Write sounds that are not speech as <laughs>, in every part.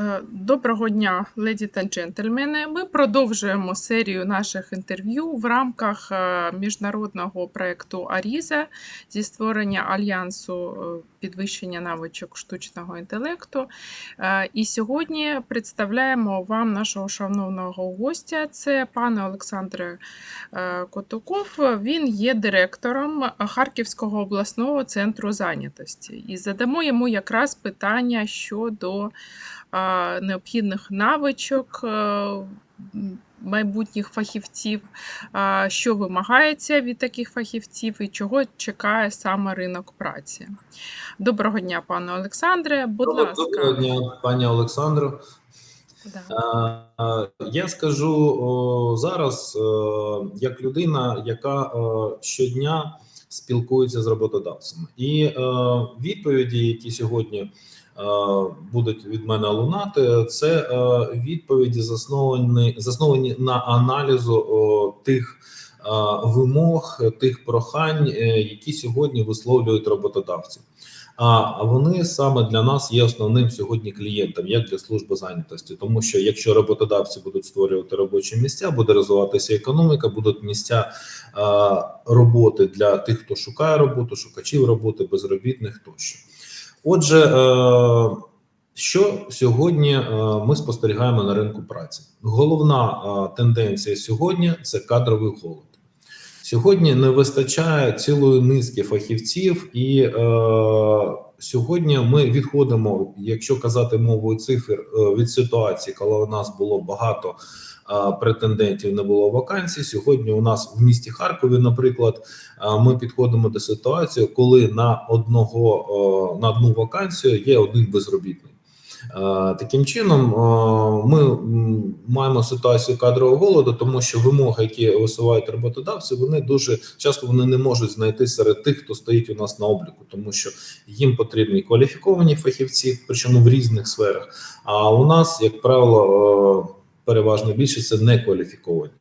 Е, Доброго дня, леді та джентльмени. Ми продовжуємо серію наших інтерв'ю в рамках е, міжнародного проєкту Аріза зі створення альянсу е, підвищення навичок штучного інтелекту. І сьогодні представляємо вам нашого шановного гостя. Це пан Олександр е, Котуков. Він є директором Харківського обласного центру зайнятості. І задамо йому якраз питання щодо необхідних навичок е, майбутніх фахівців, що вимагається від таких фахівців і чого чекає саме ринок праці. Доброго дня, пане Олександре. Будь Доброго ласка, дня, пані Олександро. Да. Я скажу зараз, як людина, яка щодня спілкується з роботодавцями, і відповіді, які сьогодні будуть від мене лунати, це е, відповіді засновані засновані на аналізу тих е, вимог, тих прохань, е, які сьогодні висловлюють роботодавці. А вони саме для нас є основним сьогодні клієнтом, як для служби зайнятості, тому що якщо роботодавці будуть створювати робочі місця, буде розвиватися економіка, будуть місця е, роботи для тих, хто шукає роботу, шукачів роботи, безробітних тощо. Отже, е, що сьогодні е, ми спостерігаємо на ринку праці? Головна е, тенденція сьогодні це кадровий голод. Сьогодні не вистачає цілої низки фахівців, і сьогодні ми відходимо, якщо казати мовою цифр, е, від ситуації, коли у нас було багато е, претендентів, не було вакансій. Сьогодні у нас в місті Харкові, наприклад, е, ми підходимо до ситуації, коли на одного на одну вакансію є один безробітний. Е, Таким чином, е, ми маємо ситуацію кадрового голоду, тому що вимоги, які висувають роботодавці, вони дуже часто вони не можуть знайти серед тих, хто стоїть у нас на обліку, тому що їм потрібні кваліфіковані фахівці, причому в різних сферах. А у нас, як правило, е, переважно більшість це не кваліфіковані.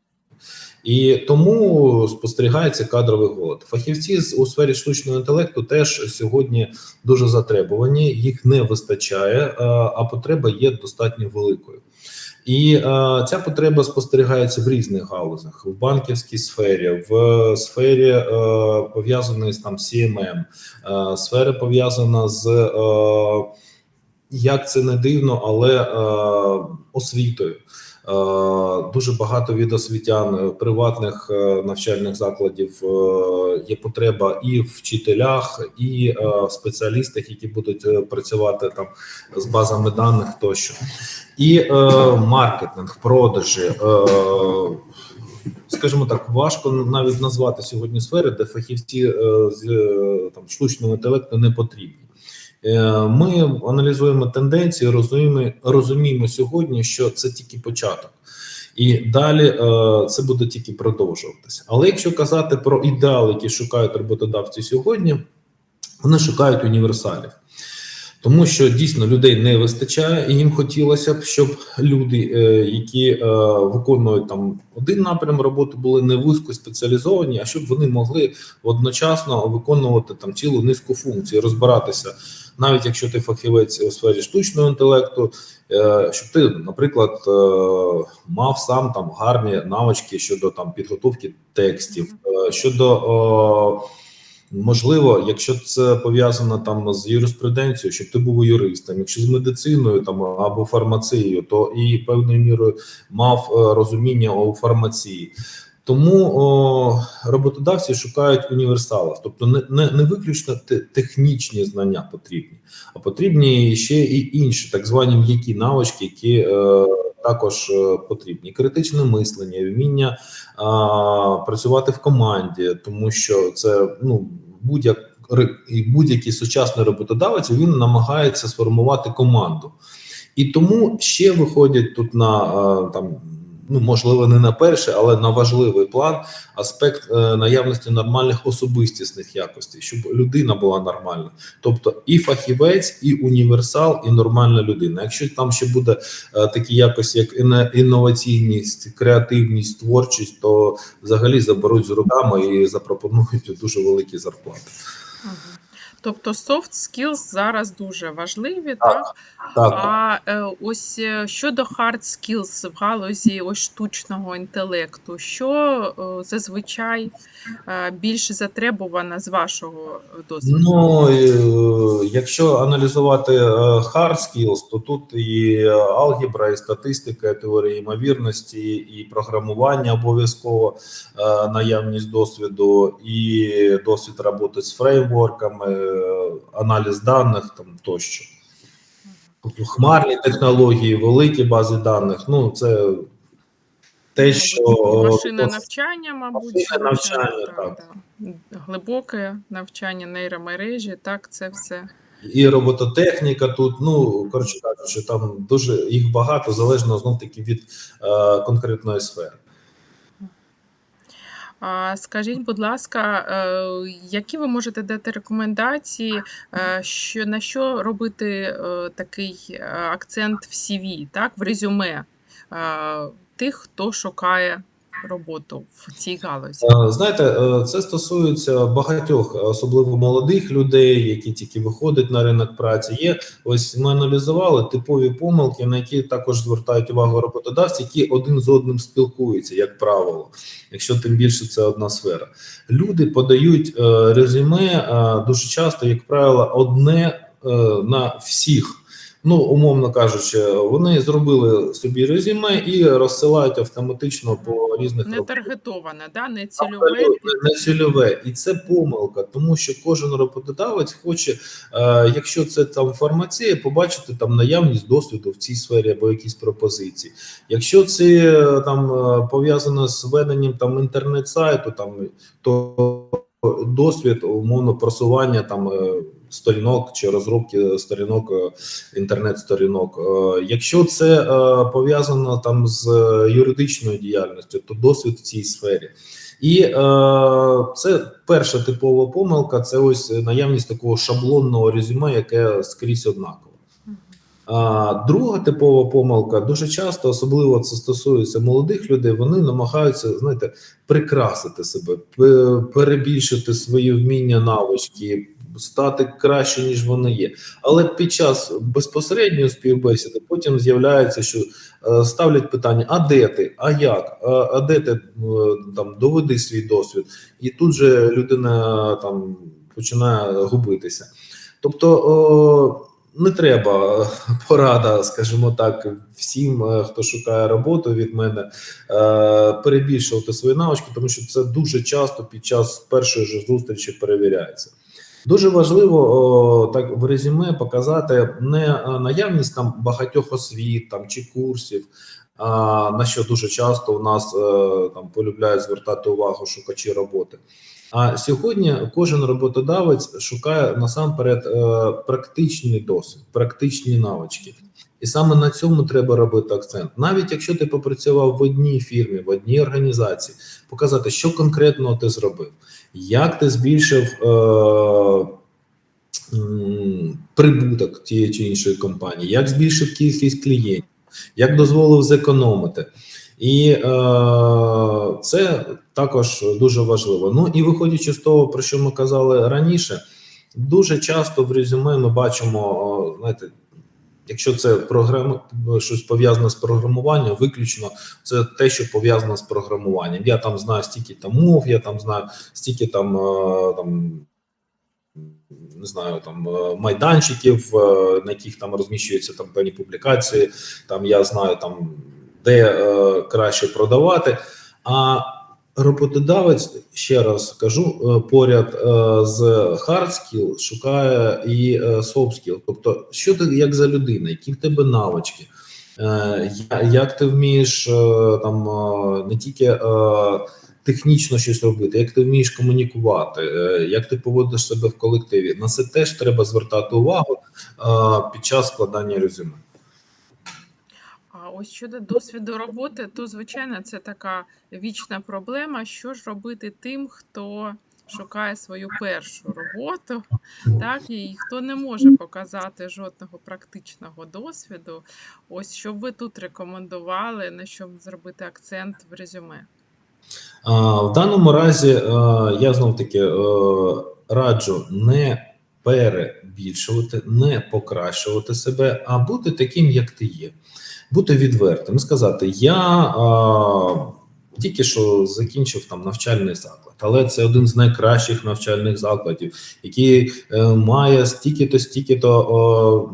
І тому спостерігається кадровий голод. Фахівці у сфері штучного інтелекту теж сьогодні дуже затребувані, їх не вистачає, е, а потреба є достатньо великою. І е, ця потреба спостерігається в різних галузях: в банківській сфері, в сфері е, пов'язаної з там CMM, е, сфера пов'язана з е, як це не дивно, але е, освітою. Е, Дуже багато від освітян е, приватних е, навчальних закладів є потреба і в вчителях, і в спеціалістах, які будуть працювати там з базами даних тощо, і е, маркетинг, продажі. Е, Скажімо так, важко навіть назвати сьогодні сфери, де фахівці з там штучного інтелекту не потрібні. Е, Ми аналізуємо тенденції, розуміємо, розуміємо сьогодні, що це тільки початок, і далі е, це буде тільки продовжуватися. Але якщо казати про ідеал, які шукають роботодавці сьогодні, вони шукають універсалів. Тому що дійсно людей не вистачає, і їм хотілося б, щоб люди, е, які е, виконують там один напрям роботи, були не вузько спеціалізовані, а щоб вони могли одночасно виконувати там цілу низку функцій, розбиратися, навіть якщо ти фахівець у сфері штучного інтелекту, е, щоб ти, наприклад, мав сам там гарні навички щодо там підготовки текстів, щодо. Е, Можливо, якщо це пов'язано там з юриспруденцією, щоб ти був юристом, якщо з медициною там або фармацією, то і певною мірою мав е, розуміння у фармації. Тому о, роботодавці шукають універсалів, тобто не, не, не виключно те- технічні знання потрібні, а потрібні ще і інші так звані м'які навички, які е, також е, потрібні: критичне мислення, вміння а, працювати в команді, тому що це ну будь-як будь-який сучасний роботодавець він намагається сформувати команду, і тому ще виходять тут на там. Ну, можливо, не на перший, але на важливий план аспект е, наявності нормальних особистісних якостей, щоб людина була нормальна. Тобто і фахівець, і універсал, і нормальна людина. Якщо там ще буде е, такі якості, як інноваційність, креативність, творчість, то взагалі заберуть з руками і запропонують дуже великі зарплати. Тобто soft skills зараз дуже важливі, Так, так? Так, А е, ось е, щодо hard skills в галузі ось штучного інтелекту, що е, зазвичай е, більш затребувано з вашого досвіду? Ну, е, якщо аналізувати hard skills, то тут і алгебра, і статистика, і теорія ймовірності, і програмування обов'язково, е, наявність досвіду, і досвід роботи з фреймворками, аналіз даних там тощо. Тобто Хмарні технології, великі бази даних. Ну, це те, що Мабуть, машинне е, навчання, мабуть, машинне навчання, так, так. да. глибоке навчання нейромережі, так, це все. і робототехніка тут. Ну коротше кажучи, там дуже їх багато, залежно знов таки від е, конкретної сфери. Скажіть, будь ласка, е, які ви можете дати рекомендації, е, що на що робити е, такий акцент в CV, так, в резюме тих, хто шукає роботу в цій галузі? Е, Знаєте, е, це стосується багатьох, особливо молодих людей, які тільки виходять на ринок праці. Є ось ми аналізували типові помилки, на які також звертають увагу роботодавці, які один з одним спілкуються, як правило, якщо тим більше це одна сфера. Люди подають е, резюме дуже часто, як правило, одне на всіх. Ну, умовно кажучи, вони зробили собі резюме і розсилають автоматично по різних Не таргетоване, да? не цільове. Абсолютно не цільове, і це помилка, тому що кожен роботодавець хоче, е, якщо це там фармація, побачити там наявність досвіду в цій сфері або якісь пропозиції. Якщо це е, там е, пов'язано з веденням там інтернет-сайту, там то досвід умовно просування там. Сторінок чи розробки сторінок е, інтернет-сторінок. Е, Якщо це е, пов'язано там з юридичною діяльністю, то досвід в цій сфері. І е, це перша типова помилка. Це ось наявність такого шаблонного резюме, яке скрізь однаково. А друга типова помилка дуже часто, особливо це стосується молодих людей. Вони намагаються знаєте, прикрасити себе, перебільшити свої вміння, навички, стати краще ніж вони є. Але під час безпосередньої співбесіди потім з'являється, що е, ставлять питання: а де ти? А як? А, а де ти е, там доведи свій досвід? І тут же людина там починає губитися. Тобто. О, не треба е, порада, скажімо так, всім, е, хто шукає роботу від мене, перебільшувати свої навички, тому що це дуже часто під час першої ж зустрічі перевіряється. Дуже важливо так в резюме показати не е, наявність там багатьох освіт там чи курсів, на що дуже часто у нас е, там полюбляють звертати увагу шукачі роботи. А сьогодні кожен роботодавець шукає насамперед е, практичний досвід, практичні навички. І саме на цьому треба робити акцент. Навіть якщо ти попрацював в одній фірмі, в одній організації, показати, що конкретно ти зробив, як ти збільшив е, прибуток тієї чи іншої компанії, як збільшив кількість клієнтів, як дозволив зекономити. І е, це також дуже важливо. Ну і виходячи з того, про що ми казали раніше, дуже часто в резюме ми бачимо, знаєте, якщо це програма, щось пов'язане з програмуванням, виключно це те, що пов'язано з програмуванням. Я там знаю стільки там мов, я там знаю стільки там, е, там не знаю, там е, майданчиків, е, на яких там розміщуються там певні публікації. Там я знаю там де е, краще продавати. А роботодавець, ще раз кажу, е, поряд е, з hard skill шукає і е, soft skill. Тобто, що ти як за людина, які в тебе навички, як ти вмієш там не тільки технічно щось робити, як ти вмієш комунікувати, як ти поводиш себе в колективі. На це теж треба звертати увагу під час складання резюме. Ось щодо досвіду роботи, то звичайно це така вічна проблема. Що ж робити тим, хто шукає свою першу роботу, так і хто не може показати жодного практичного досвіду. Ось що ви тут рекомендували, на що зробити акцент в резюме? А, В даному разі е, я знов таки е, раджу не перебільшувати, не покращувати себе, а бути таким, як ти є. Бути відвертим, сказати: Я а, тільки що закінчив там навчальний заклад, але це один з найкращих навчальних закладів, який е, має стільки-то, стільки-то.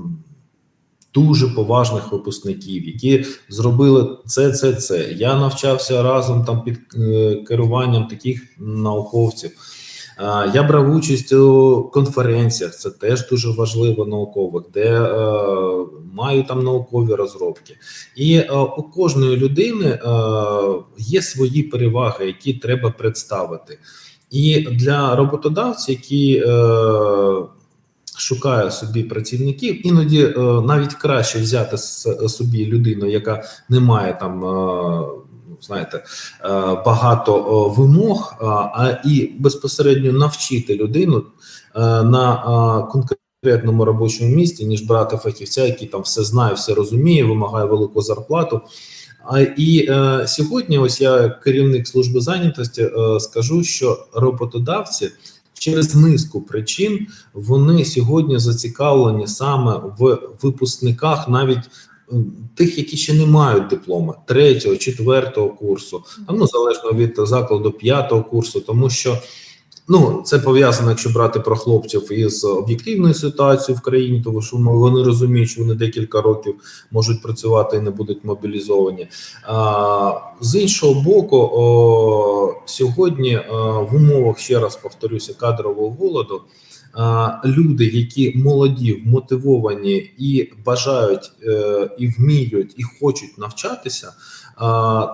Дуже поважних випускників, які зробили це, це, це. Я навчався разом там під е, керуванням таких науковців. Я брав участь у конференціях, це теж дуже важливо наукових, де е, маю там наукові розробки. І е, у кожної людини е, є свої переваги, які треба представити. І для роботодавців, які е, шукає собі працівників, іноді е, навіть краще взяти собі людину, яка не має там. е, Знаєте, е, багато вимог, а, і безпосередньо навчити людину е, на конкретному робочому місці, ніж брати фахівця, який там все знає, все розуміє, вимагає велику зарплату. А і е, сьогодні, ось я керівник служби зайнятості, е, скажу, що роботодавці через низку причин вони сьогодні зацікавлені саме в випускниках, навіть тих, які ще не мають диплома третього, четвертого курсу, а ну залежно від закладу п'ятого курсу, тому що. Ну, це пов'язано, якщо брати про хлопців із об'єктивною ситуацією в країні, тому що ну, вони розуміють, що вони декілька років можуть працювати і не будуть мобілізовані. А, з іншого боку, о, сьогодні е, в умовах ще раз повторюся кадрового голоду. Люди, які молоді, вмотивовані і бажають, е, і вміють, і хочуть навчатися,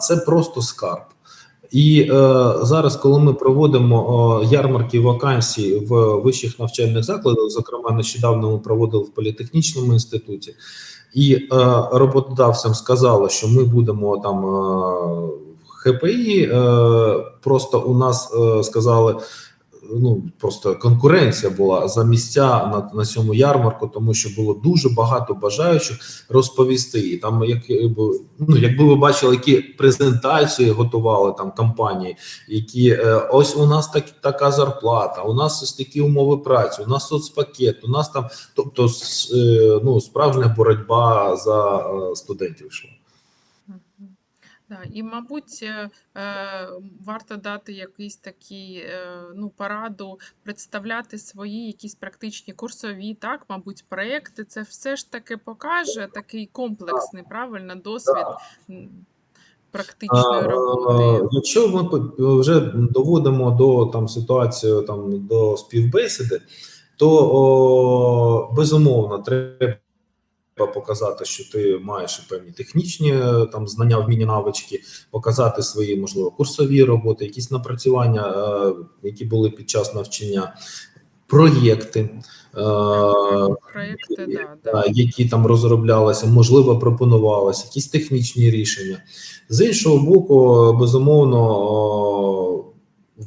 це просто скарб. І е, зараз, коли ми проводимо е, ярмарки вакансій в вищих навчальних закладах, зокрема, нещодавно ми проводили в політехнічному інституті, і е, роботодавцям сказали, що ми будемо там е, ХПІ. Е, просто у нас е, сказали. Ну просто конкуренція була за місця на, на цьому ярмарку, тому що було дуже багато бажаючих розповісти. І там, як якби, ну, якби ви бачили, які презентації готували там компанії, які е, ось у нас так така зарплата, у нас ось такі умови праці, у нас соцпакет, у нас там, тобто, е, ну справжня боротьба за е, студентів йшла. І, мабуть, е, е, варто дати якийсь такий е, ну, пораду представляти свої якісь практичні курсові, так, мабуть, проекти. Це все ж таки покаже такий комплексний, правильно, досвід практичної роботи. Якщо ми вже доводимо до там ситуацію там до співбесіди, то о, безумовно треба показати, що ти маєш певні технічні е, там знання, вміння, навички, показати свої можливо курсові роботи, якісь напрацювання, е, які були під час навчання, проєкти. е, Проекти, да, да. які там розроблялися, можливо, пропонувалися, якісь технічні рішення. З іншого боку, безумовно,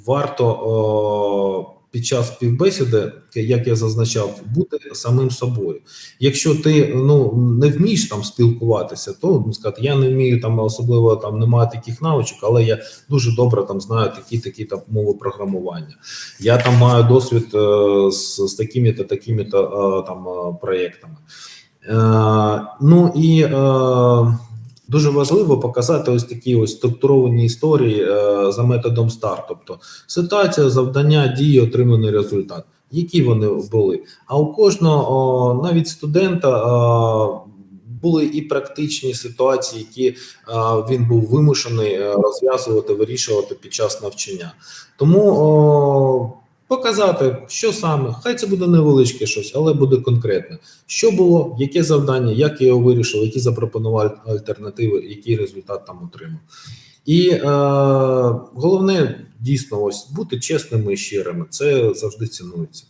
варто під час співбесіди, як я зазначав, бути самим собою. Якщо ти ну не вмієш там спілкуватися, то ну, сказати, я не вмію там особливо там немає таких навичок, але я дуже добре там знаю такі такі там мови програмування. Я там маю досвід е, з, з такими та такими та е, там е, проєктами. Е, ну і е, дуже важливо показати ось такі ось структуровані історії е, за методом STAR, тобто ситуація, завдання, дії, отриманий результат. Які вони були? А у кожного о, навіть студента о, були і практичні ситуації, які е, він був вимушений е, розв'язувати, вирішувати під час навчання. Тому о, показати, що саме, хай це буде невеличке щось, але буде конкретне. Що було, яке завдання, як я його вирішив, які запропонував альтернативи, який результат там отримав. І е, головне дійсно ось бути чесними і щирими. Це завжди цінується.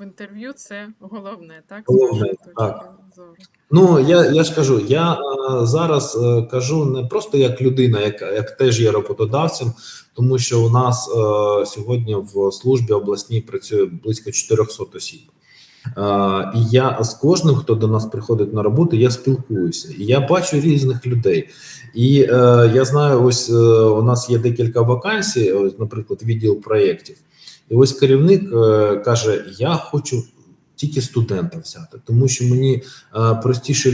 В інтерв'ю це головне, так? Головне, так. Ну я, я ж кажу, я е, зараз е, кажу не просто як людина, яка як теж є роботодавцем, тому що у нас е, сьогодні в службі обласній працює близько 400 осіб. Е, і я з кожним, хто до нас приходить на роботу, я спілкуюся, і я бачу різних людей. І е, я знаю, ось е, у нас є декілька вакансій, ось, наприклад, відділ проєктів. І ось керівник е, каже: Я хочу тільки студента взяти, тому що мені е, простіше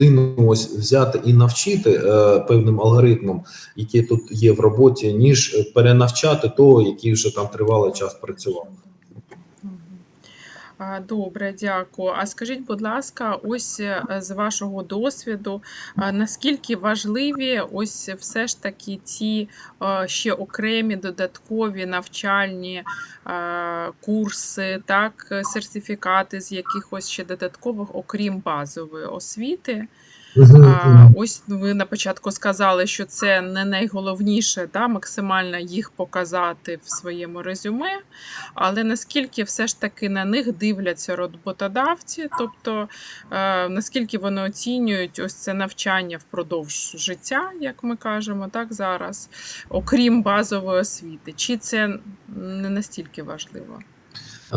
людину ось взяти і навчити е, певним алгоритмам, які тут є в роботі, ніж е, перенавчати того, який вже там тривалий час працював. Добре, дякую. А скажіть, будь ласка, ось е, з вашого досвіду, наскільки важливі ось все ж таки ці ще окремі додаткові навчальні курси, так, сертифікати з якихось ще додаткових, окрім базової освіти? А, ось ви на початку сказали, що це не найголовніше, да, максимально їх показати в своєму резюме, але наскільки все ж таки на них дивляться роботодавці, тобто е, наскільки вони оцінюють ось це навчання впродовж життя, як ми кажемо, так зараз, окрім базової освіти, чи це не настільки важливо? Е,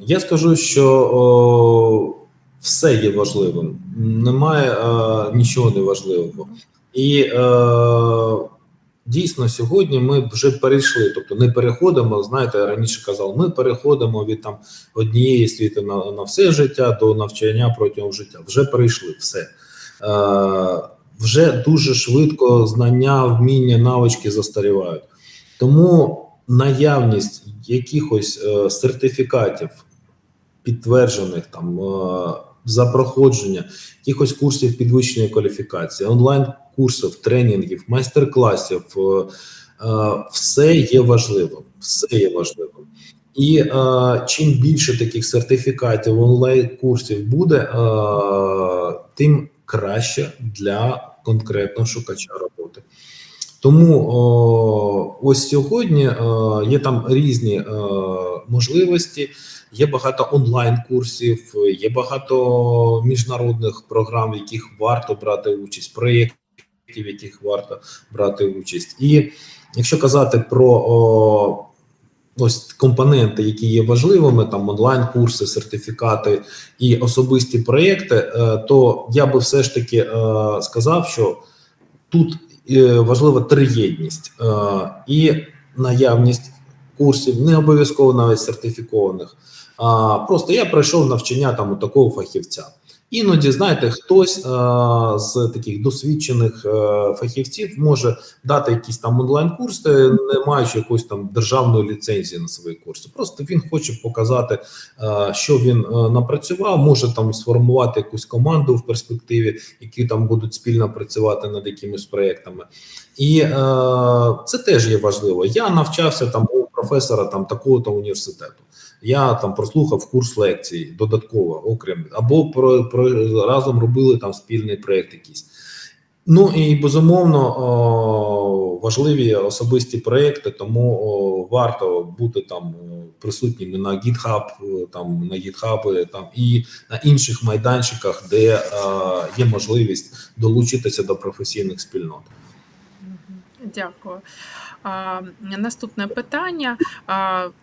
Я скажу, що о, все є важливим. Немає е, нічого неважливого. І е, дійсно сьогодні ми вже перейшли, тобто не переходимо. Знаєте, раніше казав, ми переходимо від там однієї освіти на, на все життя до навчання протягом життя. Вже перейшли все. Е, вже дуже швидко знання, вміння, навички застарівають. Тому наявність якихось е, сертифікатів, підтверджених там е, за проходження якихось курсів підвищення кваліфікації, онлайн-курсів, тренінгів, майстер-класів, е, е, все є важливим. Все є важливим. І е, чим більше таких сертифікатів онлайн-курсів буде, е, тим краще для конкретного шукача роботи. Тому о, ось сьогодні е, є там різні е, можливості. Є багато онлайн-курсів, є багато міжнародних програм, в яких варто брати участь, проєктів, в яких варто брати участь. І якщо казати про о, ось компоненти, які є важливими, там онлайн-курси, сертифікати і особисті проєкти, е, то я би все ж таки е, сказав, що тут е, важлива триєдність і наявність курсів, не обов'язково навіть сертифікованих. А просто я пройшов навчання там у такого фахівця. Іноді, знаєте, хтось е, з таких досвідчених е, фахівців може дати якісь там онлайн-курси, не маючи якоїсь там державної ліцензії на свої курси. Просто він хоче показати, е, що він е, напрацював, може там сформувати якусь команду в перспективі, які там будуть спільно працювати над якимись проектами. І е, це теж є важливо. Я навчався там у професора там такого-то університету. Я там прослухав курс лекцій додатково, окрім або про, про разом робили там спільний проект якийсь. Ну і безумовно о, важливі особисті проекти, тому о, варто бути там о, присутніми на GitHub, там на GitHub, там і на інших майданчиках, де е, є можливість долучитися до професійних спільнот. Дякую. Наступне питання.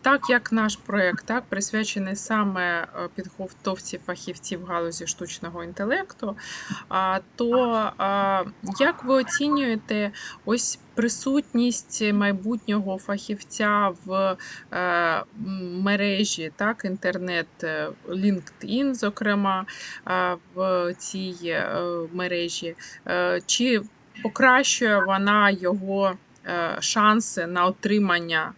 Так як наш проєкт так, присвячений саме е, підготовці фахівців галузі штучного інтелекту, то як ви оцінюєте ось присутність майбутнього фахівця в е, мережі, так, інтернет, е, LinkedIn, зокрема, в цій мережі? Чи покращує вона його шанси на отримання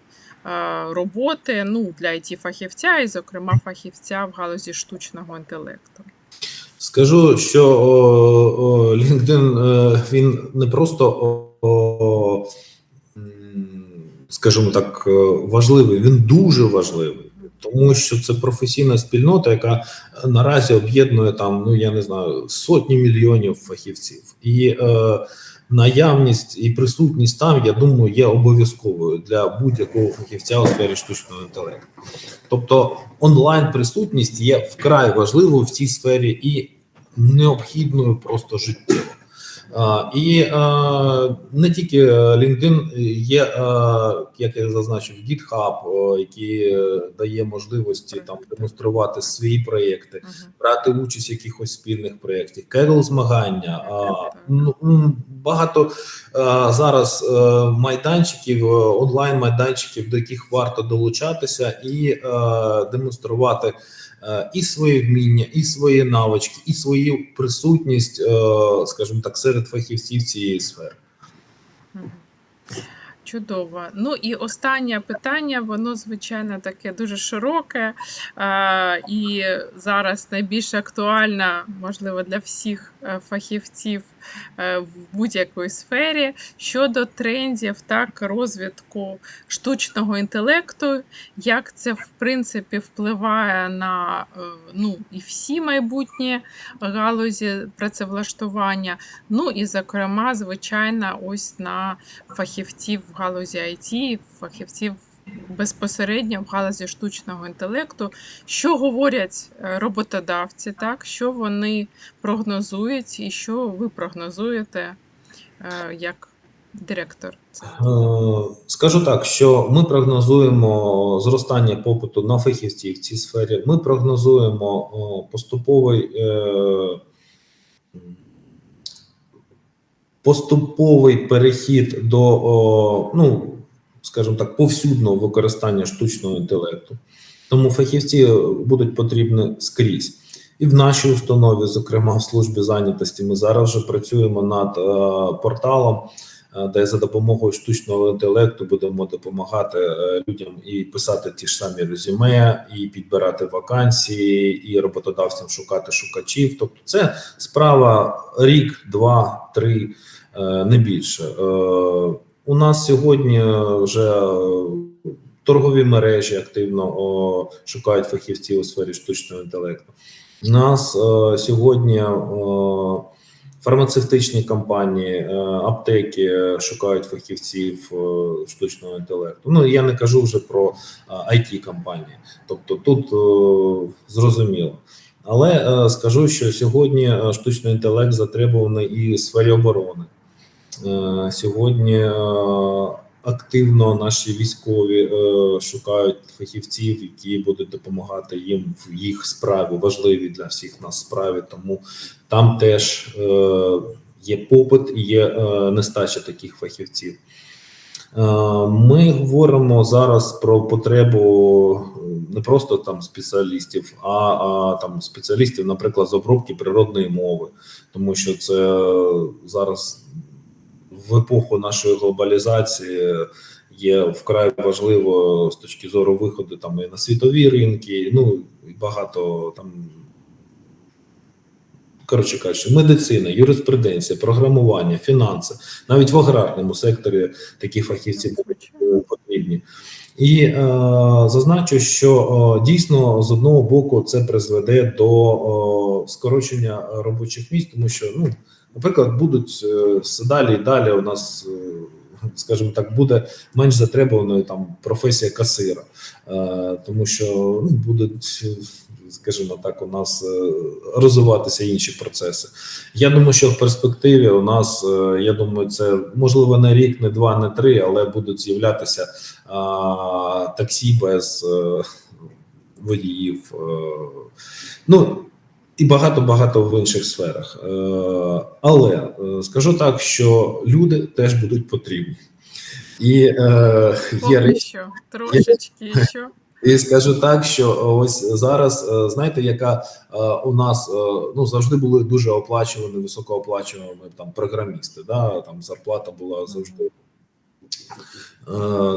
е, роботи ну, для it фахівця і, зокрема, фахівця в галузі штучного інтелекту. Скажу, що о, LinkedIn е, він не просто, о, скажімо так, е, важливий, він дуже важливий, тому що це професійна спільнота, яка наразі об'єднує там, ну я не знаю, сотні мільйонів фахівців. І е, наявність і присутність там, я думаю, є обов'язковою для будь-якого фахівця у сфері штучного інтелекту. Тобто онлайн присутність є вкрай важливою в цій сфері і необхідною просто життєво. І а, не тільки е, LinkedIn є, а, як я зазначив, GitHub, о, який е, дає можливості там демонструвати свої проєкти, брати участь в якихось спільних проєктах, Kaggle змагання, ну, багато е, зараз е, майданчиків, е, онлайн майданчиків, до яких варто долучатися і демонструвати і свої вміння, і свої навички, і свою присутність, скажімо так, серед фахівців цієї сфери. Чудово. Ну і останнє питання, воно звичайно таке дуже широке і зараз найбільш актуальне, можливо, для всіх фахівців е, в будь-якій сфері щодо трендів, так розвитку штучного інтелекту, як це в принципі впливає на е, ну і всі майбутні галузі працевлаштування. Ну і зокрема, звичайно, ось на фахівців в галузі IT, фахівців безпосередньо в галузі штучного інтелекту. Що говорять е, роботодавці, так що вони прогнозують, і що ви прогнозуєте е, як директор? Е, Скажу так, що ми прогнозуємо зростання попиту на фахівців в цій сфері. Ми прогнозуємо поступовий поступовий перехід до, ну скажімо так, повсюдного використання штучного інтелекту. Тому фахівці будуть потрібні скрізь. І в нашій установі, зокрема в службі зайнятості, ми зараз вже працюємо над е, порталом е, де за допомогою штучного інтелекту будемо допомагати е, людям і писати ті ж самі резюме, і підбирати вакансії, і роботодавцям шукати шукачів. Тобто, це справа рік, два, три, е, не більше. Е, У нас сьогодні вже торгові мережі активно о, шукають фахівців у сфері штучного інтелекту. У нас е, сьогодні. Е, Фармацевтичні компанії, е, аптеки е, шукають фахівців е, штучного інтелекту. Ну я не кажу вже про it компанії, тобто тут е, зрозуміло. Але е, скажу, що сьогодні е, штучний інтелект затребуваний і в сфері оборони. Е, Сьогодні е, активно наші військові е, шукають фахівців, які будуть допомагати їм в їх справі, важливі для всіх нас справі. Тому там теж є попит і є нестача таких фахівців. Ми говоримо зараз про потребу не просто там спеціалістів, а, а там спеціалістів, наприклад, з обробки природної мови, тому що це зараз в епоху нашої глобалізації є вкрай важливо з точки зору виходу там і на світові ринки, ну і багато там. Коротше кажучи, медицина, юриспруденція, програмування, фінанси, навіть в аграрному секторі такі фахівці будуть потрібні. І е, зазначу, що е, дійсно з одного боку це призведе до е, скорочення робочих місць, тому що ну, наприклад, будуть все далі і далі. У нас, е, скажімо так, буде менш затребуваною там професія касира, е, тому що ну, будуть. Скажімо так, у нас е, розвиватися інші процеси. Я думаю, що в перспективі у нас, я думаю, це можливо не рік, не два, не три, але будуть з'являтися таксі без водіїв. Ну і багато багато в інших сферах. Е, але е, скажу так, що люди теж будуть потрібні. І е, є речі. що, трошечки що. <laughs> І скажу так, що ось зараз е, знаєте, яка у нас ну завжди були дуже оплачувані, високооплачувані там програмісти. Да? Там зарплата була завжди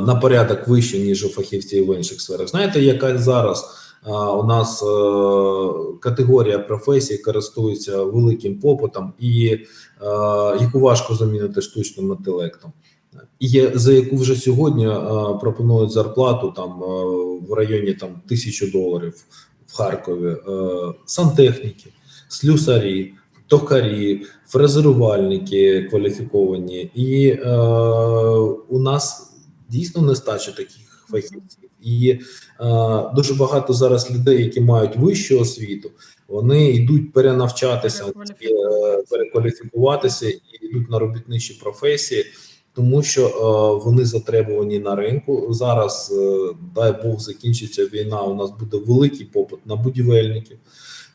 на порядок вище, ніж у фахівців в інших сферах. Знаєте, яка зараз у нас е, категорія професій користується великим попитом, і е, яку важко замінити штучним інтелектом. І за яку вже сьогодні е, пропонують зарплату там в районі там тисячу доларів в Харкові, сантехніки, слюсарі, токарі, фрезерувальники кваліфіковані, і е, у нас дійсно нестача таких фахівців. І е, дуже багато зараз людей, які мають вищу освіту, вони йдуть перенавчатися, е, Перекваліфікуватися. перекваліфікуватися і йдуть на робітничі професії тому що е, вони затребувані на ринку. Зараз, е, дай Бог, закінчиться війна. У нас буде великий попит на будівельників.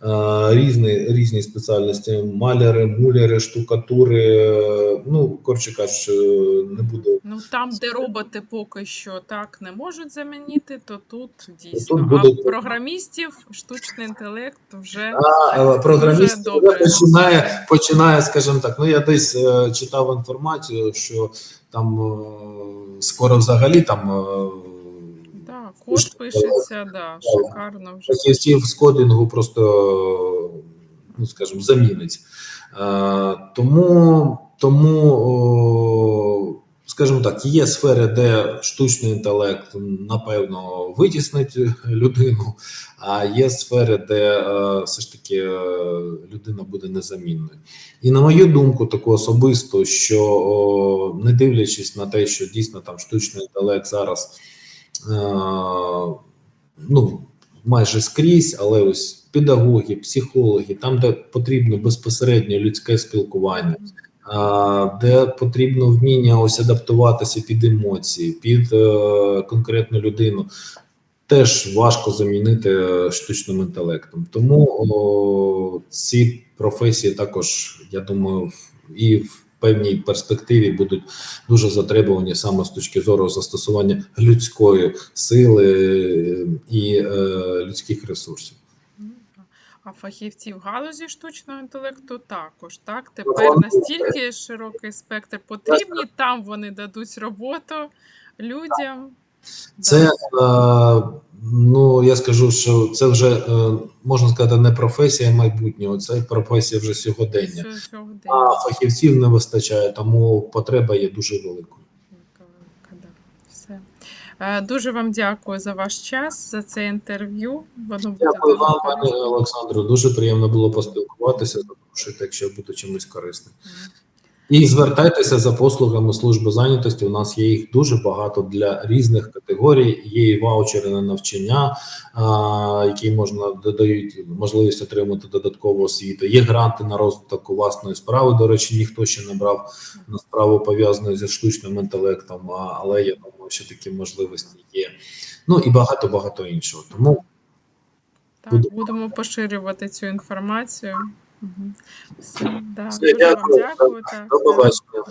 Е, різні, різні спеціальності: маляри, муляри, штукатури. Ну, коротше кажучи, не буду. Ну там, де роботи поки що так не можуть замінити, то тут дійсно. Тут буде- А програмістів штучний інтелект вже А е, програміст добре. починає, починає, скажімо так. Ну я десь е, читав інформацію, що там скоро взагалі там. Код пишеться, да, шикарно вже. фахівців з кодингу просто, ну скажімо, замінить. Е, Тому, тому скажімо так, є сфери, де штучний інтелект напевно витіснить людину, а є сфери, де е, все ж таки е, людина буде незамінною. І на мою думку, таку особисту, що не дивлячись на те, що дійсно там штучний інтелект зараз. Е, ну, майже скрізь, але ось педагоги, психологи, там, де потрібно безпосередньо людське спілкування, де потрібно вміння ось адаптуватися під емоції, під е, конкретну людину. Теж важко замінити е, штучним інтелектом. Тому о, ці професії також, я думаю, і в певній перспективі будуть дуже затребувані саме з точки зору застосування людської сили е, і е, людських ресурсів. Ну, А фахівці в галузі штучного інтелекту також. Так, тепер настільки широкий спектр потрібні, там вони дадуть роботу людям. Це е, ну я скажу, що це вже е, можна сказати не професія майбутнього, це професія вже сьогодення. А фахівців не вистачає, тому потреба є дуже великою. Е, Дуже вам дякую за ваш час, за це інтерв'ю. Воно Дякую вам, пане. Олександру. Дуже приємно було поспілкуватися. Запрошуйте, якщо буде чимось корисним. І звертайтеся за послугами служби зайнятості. У нас є їх дуже багато для різних категорій. Є і ваучери на навчання, а, які можна додають можливість отримати додаткову освіту. Є гранти на розвиток власної справи. До речі, ніхто ще не брав на справу пов'язану зі штучним інтелектом, але я думаю, що такі можливості є. Ну і багато багато іншого. Тому Так, будемо поширювати цю інформацію. Все, да. Все, Дуже дякую. вам дякую. До побачення.